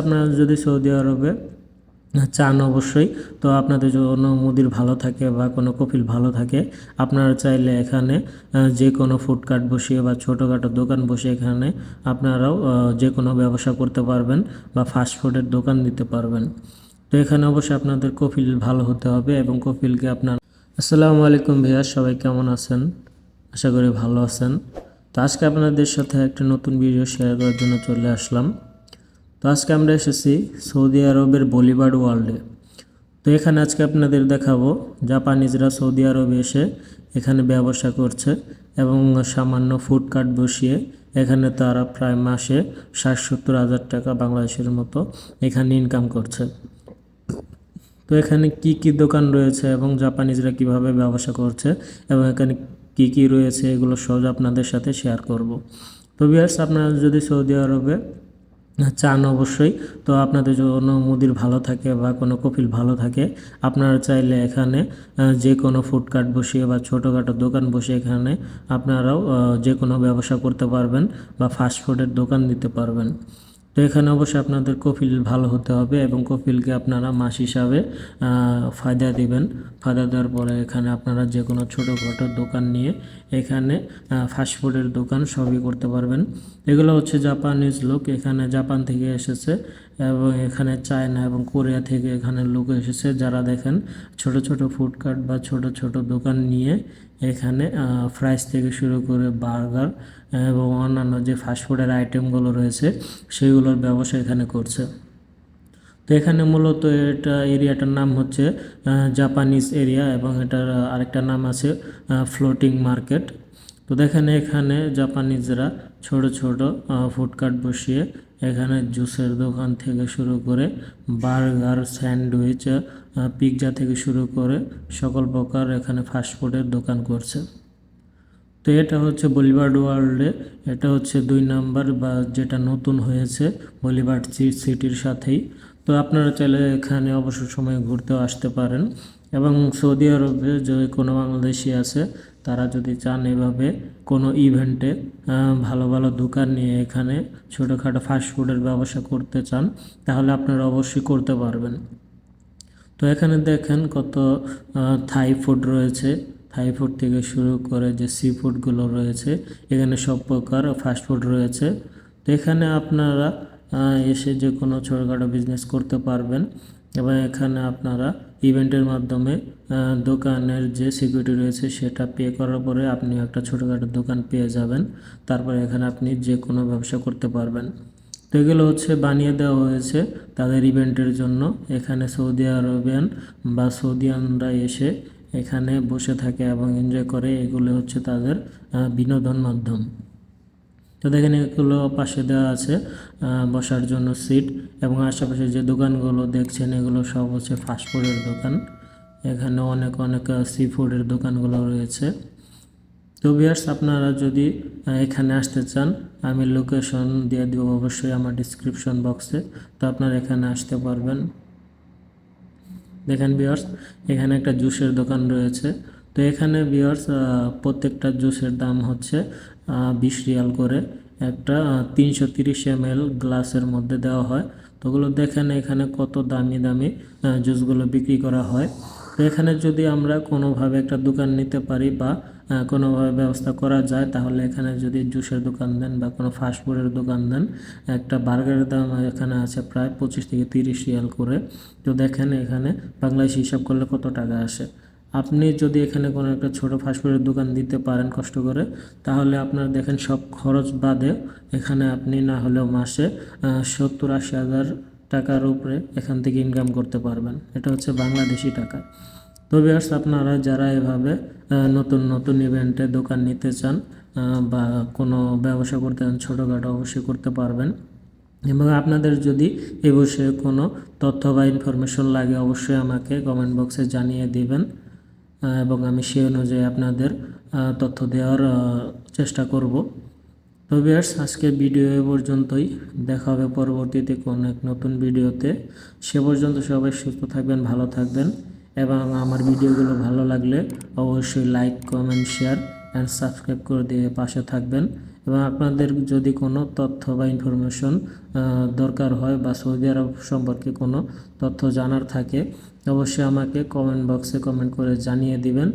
আপনারা যদি সৌদি আরবে চান অবশ্যই, তো আপনাদের জন্য মুদির ভালো থাকে বা কোনো কফিল ভালো থাকে, আপনারা চাইলে এখানে যে কোনো ফুডকার্ট বসিয়ে বা ছোটোখাটো দোকান বসে এখানে আপনারাও যে কোনো ব্যবসা করতে পারবেন বা ফাস্ট ফুডের দোকান দিতে পারবেন। তো এখানে অবশ্যই আপনাদের কফিল ভালো হতে হবে এবং কফিলকে আপনার, আসসালামু আলাইকুম ভাইয়া, সবাই কেমন আছেন? আশা করি ভালো আছেন। তো আজকে আপনাদের সাথে একটা নতুন ভিডিও শেয়ার করার জন্য চলে আসলাম। তো আজকে আমরা এসেছি সৌদি আরবের বলিউড ওয়ার্ল্ডে। তো এখানে আজকে আপনাদের দেখাবো জাপানিজরা সৌদি আরবে এসে এখানে ব্যবসা করছে এবং সামান্য ফুড কার্ট বসিয়ে এখানে তারা প্রায় মাসে ষাট সত্তর হাজার টাকা বাংলাদেশের মতো এখানে ইনকাম করছে। তো এখানে কি কি দোকান রয়েছে এবং জাপানিজরা কীভাবে ব্যবসা করছে এবং এখানে কি কি রয়েছে এগুলো সহজ আপনাদের সাথে শেয়ার করব। তো বিয়ার্স আপনারা যদি সৌদি আরবে চান অবশ্যই। তো আপনাদের জন্য মুদির ভালো থাকে বা কোনো কপিল ভালো থাকে, আপনারা চাইলে এখানে যে কোনো ফুডকার্ট বসিয়ে বা ছোটোখাটো দোকান বসে এখানে আপনারাও যে কোনো ব্যবসা করতে পারবেন বা ফাস্টফুডের দোকান দিতে পারবেন। তো এখানে অবশ্যই আপনাদের কফিল ভালো হতে হবে এবং কফিলকে আপনারা মাস হিসাবে ফায়দা দিবেন। ফায়দা দেওয়ার পরে এখানে আপনারা যে কোনো ছোটোখাটো দোকান নিয়ে এখানে ফাস্টফুডের দোকান সবই করতে পারবেন। এগুলো হচ্ছে জাপানিজ লোক এখানে জাপান থেকে এসেছে এবং এখানে চায়না এবং কোরিয়া থেকে এখানে লোক এসেছে যারা দেখেন ছোট ছোট ফুডকার্ট বা ছোট ছোট দোকান নিয়ে এখানে ফ্রাইস থেকে শুরু করে বার্গার এবং অন্যান্য যে ফাস্টফুডের আইটেমগুলো রয়েছে সেগুলোর ব্যবসা এখানে করছে। তো এখানে মূলত এটা এরিয়াটার নাম হচ্ছে জাপানিজ এরিয়া এবং এটার আরেকটা নাম আছে ফ্লোটিং মার্কেট তো দেখেন এখানে জাপানিজরা ছোট ছোট ফুডকার্ট বসিয়ে এখানে জুসের দোকান থেকে শুরু করে বার্গার, স্যান্ডউইচ পিৎজা থেকে শুরু করে সকল প্রকার এখানে ফাস্টফুডের দোকান করছে। তো এটা হচ্ছে বলিভার্ড ওয়ার্ল্ডে এটা হচ্ছে দুই নাম্বার বা যেটা নতুন হয়েছে বলিভার্ড সিটির সাথেই। তো আপনারা চাইলে এখানে অবসর সময়ে ঘুরতেও আসতে পারেন। এবং সৌদি আরবে যে কোনো বাংলাদেশি আছে, তারা যদি চান এভাবে কোনো ইভেন্টে ভালো ভালো দোকান নিয়ে এখানে ছোটোখাটো ফাস্টফুডের ব্যবসা করতে চান, তাহলে আপনারা অবশ্যই করতে পারবেন। তো এখানে দেখেন কত থাই ফুড রয়েছে। থাই ফুড থেকে শুরু করে যে সি ফুডগুলো রয়েছে, এখানে সব প্রকার ফাস্ট ফুড রয়েছে। তো এখানে আপনারা এসে যে কোনো ছোটোখাটো বিজনেস করতে পারবেন। এবং এখানে আপনারা ইভেন্টের মাধ্যমে দোকানের যে সিকিউরিটি রয়েছে সেটা পে করার পরে আপনি একটা ছোটোখাটো দোকান পেয়ে যাবেন। তারপরে এখানে আপনি যে কোনো ব্যবসা করতে পারবেন। তো এগুলো হচ্ছে বানিয়ে দেওয়া হয়েছে তাদের ইভেন্টের জন্য। এখানে সৌদি আরবিয়ান বা সৌদিয়ানরা এসে এখানে বসে থাকে এবং এনজয় করে। এগুলো হচ্ছে তাদের বিনোদন মাধ্যম। তো দেখেন এগুলো পাশে দেওয়া আছে বসার জন্য সিট এবং আশেপাশে যে দোকানগুলো দেখছেন এগুলো সব হচ্ছে ফাস্টফুডের দোকান। এখানে অনেক অনেক সি ফুডের দোকানগুলো রয়েছে। তো বিয়ার্স আপনারা যদি এখানে আসতে চান, আমি লোকেশন দিয়ে দিব অবশ্যই আমার ডিসক্রিপশন বক্সে তো আপনারা এখানে আসতে পারবেন। দেখেন ভিউয়ার্স এখানে একটা জুসের দোকান রয়েছে। তো এখানে ভিউয়ার্স প্রত্যেকটা জুসের দাম হচ্ছে বিশ রিয়াল করে। একটা তিনশো তিরিশ এম এল গ্লাসের মধ্যে দেওয়া হয়। তো ওগুলো দেখেন এখানে কত দামি দামি জুসগুলো বিক্রি করা হয়। তো এখানে যদি আমরা কোনোভাবে একটা দোকান নিতে পারি বা কোনোভাবে ব্যবস্থা করা যায়, তাহলে এখানে যদি জুসের দোকান দেন বা কোনো ফাস্টফুডের দোকান দেন, একটা বার্গারের দাম এখানে আছে প্রায় পঁচিশ থেকে তিরিশ রিয়াল করে। তো দেখেন এখানে বাংলাদেশ হিসাব করলে কত টাকা আসে? আপনি যদি এখানে কোনো একটা ছোটো ফাস্টফুডের দোকান দিতে পারেন কষ্ট করে, তাহলে আপনার দেখেন সব খরচ বাদে এখানে আপনি না হলেও মাসে সত্তর আশি হাজার টাকার উপরে এখান থেকে ইনকাম করতে পারবেন। এটা হচ্ছে বাংলাদেশি টাকা। তো ভিউয়ার্স আপনারা যারা এভাবে নতুন নতুন ইভেন্টে দোকান নিতে চান বা কোনো ব্যবসা করতে চান, ছোটোখাটো অবশ্যই করতে পারবেন। এবং আপনাদের যদি এ বিষয়ে কোনো তথ্য বা ইনফরমেশন লাগে, অবশ্যই আমাকে কমেন্ট বক্সে জানিয়ে দিবেন। এবং আমি সেই অনুযায়ী আপনাদের তথ্য দেওয়ার চেষ্টা করব। তো ভিউয়ার্স আজকের ভিডিও এ পর্যন্তই। দেখা হবে পরবর্তীতে কোনো এক নতুন ভিডিওতে সে পর্যন্ত সবাই সুস্থ থাকবেন, ভালো থাকবেন এবং আমার ভিডিওগুলো ভালো লাগলে অবশ্যই like comment share and subscribe করে দিয়ে পাশে থাকবেন। এবং আপনাদের যদি কোনো তথ্য বা ইনফরমেশন দরকার হয় বা সৌদি আরব সম্পর্কে কোনো তথ্য জানার থাকে অবশ্যই আমাকে কমেন্ট বক্সে কমেন্ট করে জানিয়ে দিবেন।